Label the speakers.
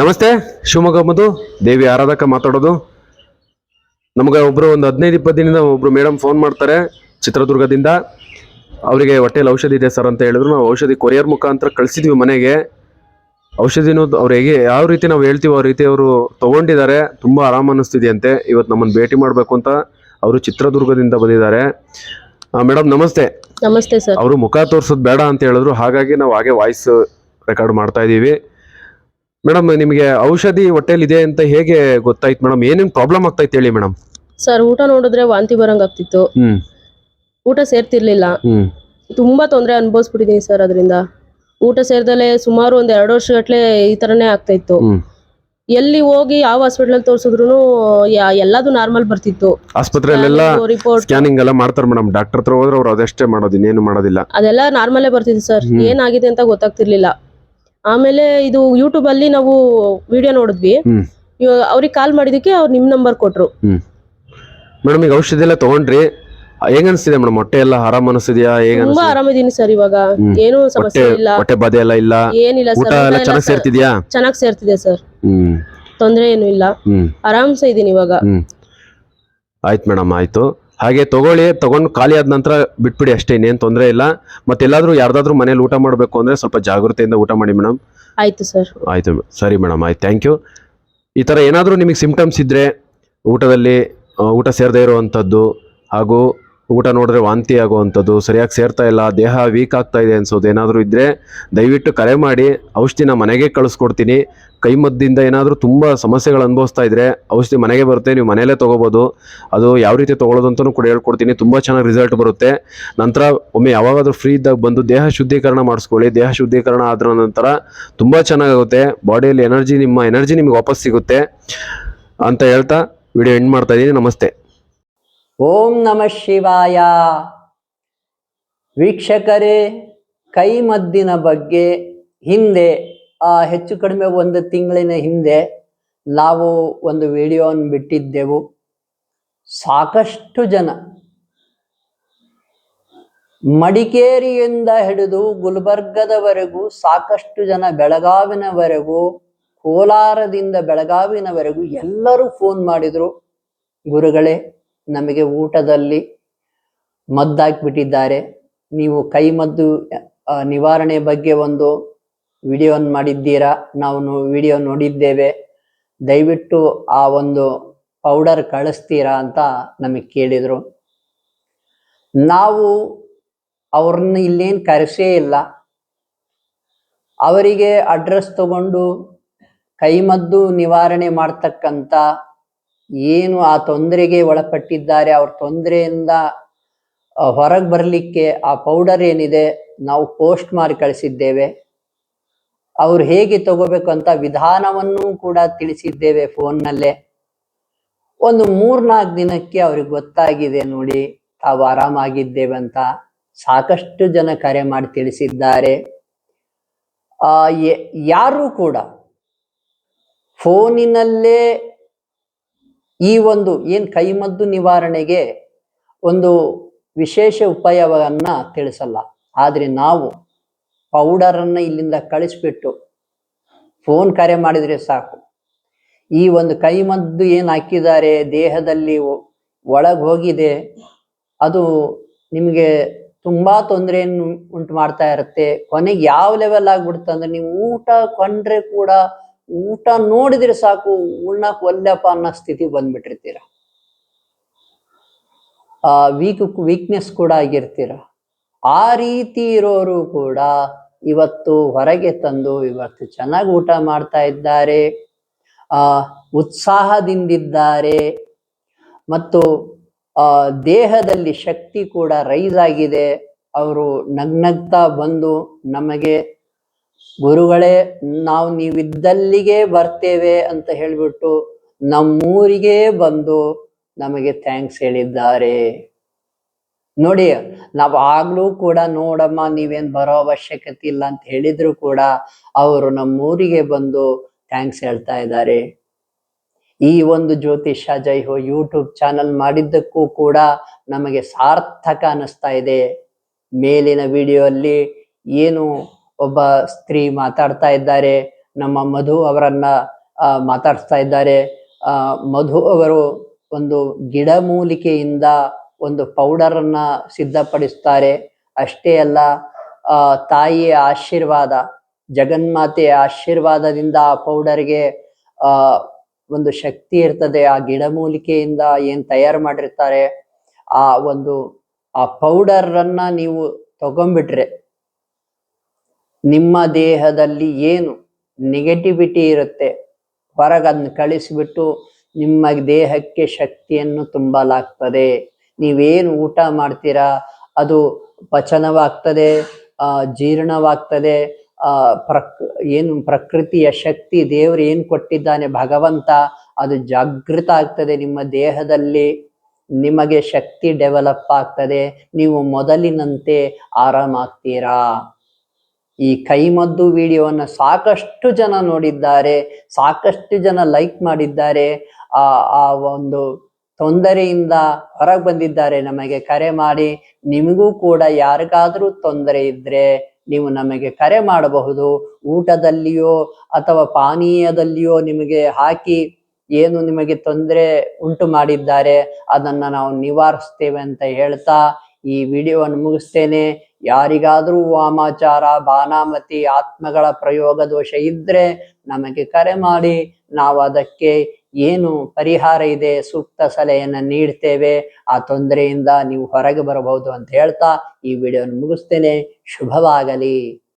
Speaker 1: ನಮಸ್ತೆ ಶಿವಮೊಗ್ಗ ಮಧು ದೇವಿ ಆರಾಧಕ ಮಾತಾಡೋದು. ನಮಗೆ ಒಬ್ರು ಒಂದು ಹದಿನೈದು ಇಪ್ಪತ್ತು ದಿನದಿಂದ ಒಬ್ರು ಮೇಡಮ್ ಫೋನ್ ಮಾಡ್ತಾರೆ ಚಿತ್ರದುರ್ಗದಿಂದ. ಅವರಿಗೆ ಹೊಟ್ಟೆಯಲ್ಲಿ ಔಷಧಿ ಇದೆ ಸರ್ ಅಂತ ಹೇಳಿದ್ರು. ನಾವು ಔಷಧಿ ಕೊರಿಯರ್ ಮುಖಾಂತರ ಕಳಿಸಿದ್ವಿ ಮನೆಗೆ. ಔಷಧಿನೂ ಅವ್ರು ಹೇಗೆ ಯಾವ ರೀತಿ ನಾವು ಹೇಳ್ತೀವಿ ಆ ರೀತಿ ಅವರು ತೊಗೊಂಡಿದ್ದಾರೆ. ತುಂಬ ಆರಾಮ ಅನ್ನಿಸ್ತಿದೆಯಂತೆ ಇವತ್ತು ನಮ್ಮನ್ನು ಭೇಟಿ ಮಾಡಬೇಕು ಅಂತ ಅವರು ಚಿತ್ರದುರ್ಗದಿಂದ ಬಂದಿದ್ದಾರೆ. ಮೇಡಮ್ ನಮಸ್ತೆ.
Speaker 2: ನಮಸ್ತೆ ಸರ್.
Speaker 1: ಅವರು ಮುಖ ತೋರಿಸೋದು ಬೇಡ ಅಂತ ಹೇಳಿದ್ರು. ಹಾಗಾಗಿ ನಾವು ಹಾಗೆ ವಾಯ್ಸ್ ರೆಕಾರ್ಡ್ ಮಾಡ್ತಾ ಇದ್ದೀವಿ. ಮೇಡಮ್ ನಿಮಗೆ ಔಷಧಿ ಹೊಟ್ಟೆಲಿ ಇದೆ ಅಂತ ಹೇಗೆ ಗೊತ್ತಾಯ್ತು ಮೇಡಮ್? ಏನೇನು ಪ್ರಾಬ್ಲಮ್ ಆಗ್ತೈತೆ ಹೇಳಿ ಮೇಡಮ್?
Speaker 2: ಸರ್ ಊಟ ನೋಡಿದ್ರೆ ವಾಂತಿ ಬರಂಗ್ ಆಗ್ತಿತ್ತು. ಊಟ ಸೇರ್ತಿರ್ಲಿಲ್ಲ. ತುಂಬಾ ತೊಂದರೆ ಅನುಭವಿಸ್ಬಿಟ್ಟಿದೀನಿ ಸರ್ ಅದರಿಂದ. ಊಟ ಸೇರ್ದಲೆ ಸುಮಾರು ಒಂದ್ ಎರಡು ವರ್ಷಗಟ್ಲೆ ಈ ತರನೇ ಆಗ್ತಾ ಇತ್ತು ಎಲ್ಲಿ ಹೋಗಿ ಯಾವ ಹಾಸ್ಪಿಟಲ್ ತೋರಿಸಿದ್ರು ಎಲ್ಲದು ನಾರ್ಮಲ್ ಬರ್ತಿತ್ತು.
Speaker 1: ಆಸ್ಪತ್ರೆಯಲ್ಲೆಲ್ಲ
Speaker 2: ರಿಪೋರ್ಟ್
Speaker 1: ಸ್ಕ್ಯಾನಿಂಗ್ ಎಲ್ಲ ಮಾಡ್ತಾರೆ ಮೇಡಮ್. ಡಾಕ್ಟರ್ ಹತ್ರ ಹೋದ್ರೆ ಅವ್ರು ಅದಷ್ಟೇ ಮಾಡೋದು ಇನ್ನೇನು ಮಾಡೋದಿಲ್ಲ.
Speaker 2: ಅದೆಲ್ಲ ನಾರ್ಮಲ್ ಬರ್ತಿತ್ತು ಸರ್. ಏನಾಗಿದೆ ಅಂತ ಗೊತ್ತಾಗ್ತಿರ್ಲಿಲ್ಲ. ಆಮೇಲೆ ಇದು ಯೂಟ್ಯೂಬ್ ಅಲ್ಲಿ ನಾವು ವಿಡಿಯೋ ನೋಡಿದ್ವಿ.
Speaker 1: ಇವಾಗ
Speaker 2: ಅವ್ರಿಗೆ ಕಾಲ್ ಮಾಡಿದಕ್ಕೆ ಅವ್ರು ನಿಮ್ ನಂಬರ್ ಕೊಟ್ರು.
Speaker 1: ಮೇಡಮ್ ಈಗ ಔಷಧಿ ಎಲ್ಲ ತಗೊಂಡ್ರಿ. ಹೇಗ ಅನಿಸ್ತಿದೆ ಮೇಡಮ್? ಹೊಟ್ಟೆ ಎಲ್ಲ ಆರಾಮ್ ಅನಿಸ್ತಿದ್ಯಾ? ಹೇಗ
Speaker 2: ತುಂಬಾ ಆರಾಮಿದೀನಿ ಸರ್ ಇವಾಗ. ಏನು ಸಮಸ್ಯೆ ಇಲ್ಲ.
Speaker 1: ಹೊಟ್ಟೆ ಬಾಧೆ ಎಲ್ಲ ಇಲ್ಲ?
Speaker 2: ಏನಿಲ್ಲ
Speaker 1: ಊಟ
Speaker 2: ಸರ್
Speaker 1: ಎಲ್ಲ ಚೆನ್ನಾಗಿ ಸೇರ್ತಿದ್ಯಾ?
Speaker 2: ಚೆನ್ನಾಗಿ ಸೇರ್ತಿದೆ ಸರ್. ತೊಂದರೆ ಏನು ಇಲ್ಲ. ಆರಾಮ್ಸೆ ಇದೀನಿ ಇವಾಗ.
Speaker 1: ಆಯ್ತು ಮೇಡಮ್ ಆಯ್ತು. ಹಾಗೆ ತಗೊಳ್ಳಿ ತಗೊಂಡು ಖಾಲಿ ಆದ ನಂತರ ಬಿಟ್ಬಿಡಿ ಅಷ್ಟೇ ಇನ್ನೇನು ತೊಂದರೆ ಇಲ್ಲ. ಮತ್ತೆ ಎಲ್ಲಾದ್ರೂ ಯಾರ್ದಾದ್ರೂ ಮನೇಲಿ ಊಟ ಮಾಡಬೇಕು ಅಂದ್ರೆ ಸ್ವಲ್ಪ ಜಾಗೃತಿಯಿಂದ ಊಟ ಮಾಡಿ ಮೇಡಮ್
Speaker 2: ಆಯ್ತು ಸರ್.
Speaker 1: ಆಯ್ತು ಸರಿ ಮೇಡಮ್ ಆಯ್ತು ಥ್ಯಾಂಕ್ ಯು ಈ ಥರ ಏನಾದರೂ ನಿಮಗೆ ಸಿಮ್ಟಮ್ಸ್ ಇದ್ದರೆ ಊಟದಲ್ಲಿ ಆ, ಊಟ ಸೇರದೇ ಇರುವಂಥದ್ದು ಹಾಗೂ ಊಟ ನೋಡಿದ್ರೆ ವಾಂತಿ ಆಗುವಂಥದ್ದು, ಸರಿಯಾಗಿ ಸೇರ್ತಾ ಇಲ್ಲ, ದೇಹ ವೀಕ್ ಆಗ್ತಾ ಇದೆ ಅನ್ಸೋದು. ಏನಾದರೂ ಇದ್ದರೆ ದಯವಿಟ್ಟು ಕರೆ ಮಾಡಿ, ಔಷಧಿನ ಮನೆಗೆ ಕಳಿಸ್ಕೊಡ್ತೀನಿ. ಕೈಮದ್ದಿಂದ ಏನಾದರೂ ತುಂಬ ಸಮಸ್ಯೆಗಳು ಅನುಭವಿಸ್ತಾ ಇದ್ದರೆ ಔಷಧಿ ಮನೆಗೆ ಬರುತ್ತೆ, ನೀವು ಮನೆಯಲ್ಲೇ ತೊಗೋಬೋದು. ಅದು ಯಾವ ರೀತಿ ತೊಗೊಳೋದು ಅಂತಲೂ ಕೂಡ ಹೇಳ್ಕೊಡ್ತೀನಿ. ತುಂಬ ಚೆನ್ನಾಗಿ ರಿಸಲ್ಟ್ ಬರುತ್ತೆ. ನಂತರ ಒಮ್ಮೆ ಯಾವಾಗಾದರೂ ಫ್ರೀ ಇದ್ದಾಗ ಬಂದು ದೇಹ ಶುದ್ಧೀಕರಣ ಮಾಡಿಸ್ಕೊಳ್ಳಿ. ದೇಹ ಶುದ್ಧೀಕರಣ ಆದ್ರ ನಂತರ ತುಂಬ ಚೆನ್ನಾಗಾಗುತ್ತೆ. ಬಾಡಿಯಲ್ಲಿ ಎನರ್ಜಿ ನಿಮ್ಮ ಎನರ್ಜಿ ನಿಮಗೆ ವಾಪಸ್ ಸಿಗುತ್ತೆ. ಅಂತ ಹೇಳ್ತಾ ವಿಡಿಯೋ ಎಂಡ್ ಮಾಡ್ತಾ ಇದ್ದೀನಿ. ನಮಸ್ತೆ.
Speaker 3: ಓಂ ನಮಃ ಶಿವಾಯ. ವೀಕ್ಷಕರೇ ಕೈಮದ್ದಿನ ಬಗ್ಗೆ ಹಿಂದೆ, ಆ ಹೆಚ್ಚು ಕಡಿಮೆ ಒಂದು ತಿಂಗಳಿನ ಹಿಂದೆ ನಾವು ಒಂದು ವಿಡಿಯೋವನ್ನು ಬಿಟ್ಟಿದ್ದೆವು. ಸಾಕಷ್ಟು ಜನ ಮಡಿಕೇರಿಯಿಂದ ಹಿಡಿದು ಗುಲ್ಬರ್ಗದವರೆಗೂ, ಸಾಕಷ್ಟು ಜನ ಬೆಳಗಾವಿನವರೆಗೂ, ಕೋಲಾರದಿಂದ ಬೆಳಗಾವಿನವರೆಗೂ ಎಲ್ಲರೂ ಫೋನ್ ಮಾಡಿದ್ರು. ಗುರುಗಳೇ ನಮಗೆ ಊಟದಲ್ಲಿ ಮದ್ದಾಕ್ಬಿಟ್ಟಿದ್ದಾರೆ. ನೀವು ಕೈ ಮದ್ದು ನಿವಾರಣೆ ಬಗ್ಗೆ ಒಂದು ವಿಡಿಯೋವನ್ನು ಮಾಡಿದ್ದೀರಾ? ನಾವು ವಿಡಿಯೋ ನೋಡಿದ್ದೇವೆ. ದಯವಿಟ್ಟು ಆ ಒಂದು ಪೌಡರ್ ಕಳಿಸ್ತೀರಾ ಅಂತ ನಮಗೆ ಕೇಳಿದರು. ನಾವು ಅವ್ರನ್ನ ಇಲ್ಲೇನು ಕರೆಸೇ ಇಲ್ಲ. ಅವರಿಗೆ ಅಡ್ರೆಸ್ ತಗೊಂಡು ಕೈಮದ್ದು ನಿವಾರಣೆ ಮಾಡ್ತಕ್ಕಂಥ ಏನು ಆ ತೊಂದರೆಗೆ ಒಳಪಟ್ಟಿದ್ದಾರೆ, ಅವ್ರ ತೊಂದರೆಯಿಂದ ಹೊರಗೆ ಬರಲಿಕ್ಕೆ ಆ ಪೌಡರ್ ಏನಿದೆ ನಾವು ಪೋಸ್ಟ್ ಮಾಡಿ ಕಳಿಸಿದ್ದೇವೆ. ಅವ್ರು ಹೇಗೆ ತಗೋಬೇಕು ಅಂತ ವಿಧಾನವನ್ನೂ ಕೂಡ ತಿಳಿಸಿದ್ದೇವೆ ಫೋನ್ನಲ್ಲೇ. ಒಂದು ಮೂರ್ನಾಲ್ಕು ದಿನಕ್ಕೆ ಅವ್ರಿಗೆ ಗೊತ್ತಾಗಿದೆ ನೋಡಿ, ತಾವು ಆರಾಮಾಗಿದ್ದೇವೆ ಅಂತ ಸಾಕಷ್ಟು ಜನ ಕರೆ ಮಾಡಿ ತಿಳಿಸಿದ್ದಾರೆ. ಯಾರೂ ಕೂಡ ಫೋನಿನಲ್ಲೇ ಈ ಒಂದು ಏನ್ ಕೈಮದ್ದು ನಿವಾರಣೆಗೆ ಒಂದು ವಿಶೇಷ ಉಪಾಯವನ್ನ ತಿಳಿಸಲ್ಲ. ಆದ್ರೆ ನಾವು ಪೌಡರ್ ಅನ್ನ ಇಲ್ಲಿಂದ ಕಳಿಸ್ಬಿಟ್ಟು ಫೋನ್ ಕರೆ ಮಾಡಿದ್ರೆ ಸಾಕು. ಈ ಒಂದು ಕೈಮದ್ದು ಏನು ಹಾಕಿದ್ದಾರೆ, ದೇಹದಲ್ಲಿ ಒಳಗೆ ಹೋಗಿದೆ, ಅದು ನಿಮಗೆ ತುಂಬಾ ತೊಂದರೆಯನ್ನು ಉಂಟು ಮಾಡ್ತಾ ಇರುತ್ತೆ. ಕೊನೆಗೆ ಯಾವ ಲೆವೆಲ್ ಆಗ್ಬಿಡುತ್ತೆ ಅಂದ್ರೆ ನೀವು ಊಟ ಕೊಂಡ್ರೆ ಕೂಡ ಊಟ ನೋಡಿದ್ರೆ ಸಾಕು, ಉಣ್ಣಕ್ ಒಲ್ಲಪ್ಪ ಅನ್ನೋ ಸ್ಥಿತಿ ಬಂದ್ಬಿಟ್ಟಿರ್ತೀರ. ಆ ವೀಕ್ ವೀಕ್ನೆಸ್ ಕೂಡ ಆಗಿರ್ತೀರ. ಆ ರೀತಿ ಇರೋರು ಕೂಡ ಇವತ್ತು ಹೊರಗೆ ತಂದು ಇವತ್ತು ಚೆನ್ನಾಗಿ ಊಟ ಮಾಡ್ತಾ ಇದ್ದಾರೆ. ಆ ಉತ್ಸಾಹದಿಂದಿದ್ದಾರೆ. ಮತ್ತು ಆ ದೇಹದಲ್ಲಿ ಶಕ್ತಿ ಕೂಡ ರೈಸ್ ಆಗಿದೆ. ಅವರು ನಗ್ನಗ್ತಾ ಬಂದು ನಮಗೆ ಗುರುಗಳೇ, ನಾವು ನೀವಿದ್ದಲ್ಲಿಗೆ ಬರ್ತೇವೆ ಅಂತ ಹೇಳ್ಬಿಟ್ಟು ನಮ್ಮೂರಿಗೆ ಬಂದು ನಮಗೆ ಥ್ಯಾಂಕ್ಸ್ ಹೇಳಿದ್ದಾರೆ. ನೋಡಿ, ನಾವು ಆಗ್ಲೂ ಕೂಡ ನೋಡಮ್ಮ, ನೀವೇನ್ ಬರೋ ಅವಶ್ಯಕತೆ ಇಲ್ಲ ಅಂತ ಹೇಳಿದ್ರು ಕೂಡ ಅವರು ನಮ್ಮೂರಿಗೆ ಬಂದು ಥ್ಯಾಂಕ್ಸ್ ಹೇಳ್ತಾ ಇದ್ದಾರೆ. ಈ ಒಂದು ಜ್ಯೋತಿಷ ಜೈಹೋ ಯೂಟ್ಯೂಬ್ ಚಾನಲ್ ಮಾಡಿದ್ದಕ್ಕೂ ಕೂಡ ನಮಗೆ ಸಾರ್ಥಕ ಅನಿಸ್ತಾ ಇದೆ. ಮೇಲಿನ ವಿಡಿಯೋ ಅಲ್ಲಿ ಏನು ಒಬ್ಬ ಸ್ತ್ರೀ ಮಾತಾಡ್ತಾ ಇದ್ದಾರೆ, ನಮ್ಮ ಮಧು ಅವರನ್ನ ಮಾತಾಡ್ಸ್ತಾ ಇದ್ದಾರೆ. ಮಧು ಅವರು ಒಂದು ಗಿಡಮೂಲಿಕೆಯಿಂದ ಒಂದು ಪೌಡರ್ ಅನ್ನ ಸಿದ್ಧಪಡಿಸ್ತಾರೆ. ಅಷ್ಟೇ ಅಲ್ಲ ತಾಯಿಯ ಆಶೀರ್ವಾದ ಜಗನ್ಮಾತೆಯ ಆಶೀರ್ವಾದದಿಂದ ಆ ಪೌಡರ್ಗೆ, ಆ, ಒಂದು ಶಕ್ತಿ ಇರ್ತದೆ. ಆ ಗಿಡಮೂಲಿಕೆಯಿಂದ ಏನ್ ತಯಾರು ಮಾಡಿರ್ತಾರೆ, ಆ ಒಂದು, ಆ ಪೌಡರ್ ಅನ್ನ ನೀವು ತಗೊಂಡ್ಬಿಟ್ರೆ ನಿಮ್ಮ ದೇಹದಲ್ಲಿ ಏನು ನೆಗೆಟಿವಿಟಿ ಇರುತ್ತೆ ಹೊರಗನ್ನು ಕಳಿಸಿಬಿಟ್ಟು ನಿಮ್ಮ ದೇಹಕ್ಕೆ ಶಕ್ತಿಯನ್ನು ತುಂಬಲಾಗ್ತದೆ. ನೀವೇನು ಊಟ ಮಾಡ್ತೀರಾ, ಅದು ಪಚನವಾಗ್ತದೆ ಜೀರ್ಣವಾಗ್ತದೆ, ಆ, ಪ್ರಕ್, ಏನು ಪ್ರಕೃತಿಯ ಶಕ್ತಿ ದೇವರು ಏನು ಕೊಟ್ಟಿದ್ದಾನೆ ಭಗವಂತ, ಅದು ಜಾಗೃತ ಆಗ್ತದೆ ನಿಮ್ಮ ದೇಹದಲ್ಲಿ. ನಿಮಗೆ ಶಕ್ತಿ ಡೆವಲಪ್ ಆಗ್ತದೆ. ನೀವು ಮೊದಲಿನಂತೆ ಆರಾಮಾಗ್ತೀರಾ. ಈ ಕೈಮದ್ದು ವಿಡಿಯೋವನ್ನು ಸಾಕಷ್ಟು ಜನ ನೋಡಿದ್ದಾರೆ, ಸಾಕಷ್ಟು ಜನ ಲೈಕ್ ಮಾಡಿದ್ದಾರೆ, ಆ ಆ ಒಂದು ತೊಂದರೆಯಿಂದ ಹೊರಗೆ ಬಂದಿದ್ದಾರೆ ನಮಗೆ ಕರೆ ಮಾಡಿ. ನಿಮಗೂ ಕೂಡ ಯಾರಿಗಾದರೂ ತೊಂದರೆ ಇದ್ದರೆ ನೀವು ನಮಗೆ ಕರೆ ಮಾಡಬಹುದು. ಊಟದಲ್ಲಿಯೋ ಅಥವಾ ಪಾನೀಯದಲ್ಲಿಯೋ ನಿಮಗೆ ಹಾಕಿ ಏನು ನಿಮಗೆ ತೊಂದರೆ ಉಂಟು ಮಾಡಿದ್ದಾರೆ, ಅದನ್ನು ನಾವು ನಿವಾರಿಸ್ತೇವೆ ಅಂತ ಹೇಳ್ತಾ ಈ ವಿಡಿಯೋವನ್ನು ಮುಗಿಸ್ತೇನೆ. ಯಾರಿಗಾದ್ರೂ ವಾಮಾಚಾರ ಬಾನಾಮತಿ ಆತ್ಮಗಳ ಪ್ರಯೋಗ, ದೋಷ ಇದ್ರೆ ನಮಗೆ ಕರೆ ಮಾಡಿ. ನಾವು ಅದಕ್ಕೆ ಏನು ಪರಿಹಾರ ಇದೆ? ಸೂಕ್ತ ಸಲಹೆಯನ್ನ ನೀಡ್ತೇವೆ. ಆ ತೊಂದರೆಯಿಂದ ನೀವು ಹೊರಗೆ ಬರಬಹುದು ಅಂತ ಹೇಳ್ತಾ ಈ ವಿಡಿಯೋವನ್ನು ಮುಗಿಸ್ತೇನೆ. ಶುಭವಾಗಲಿ.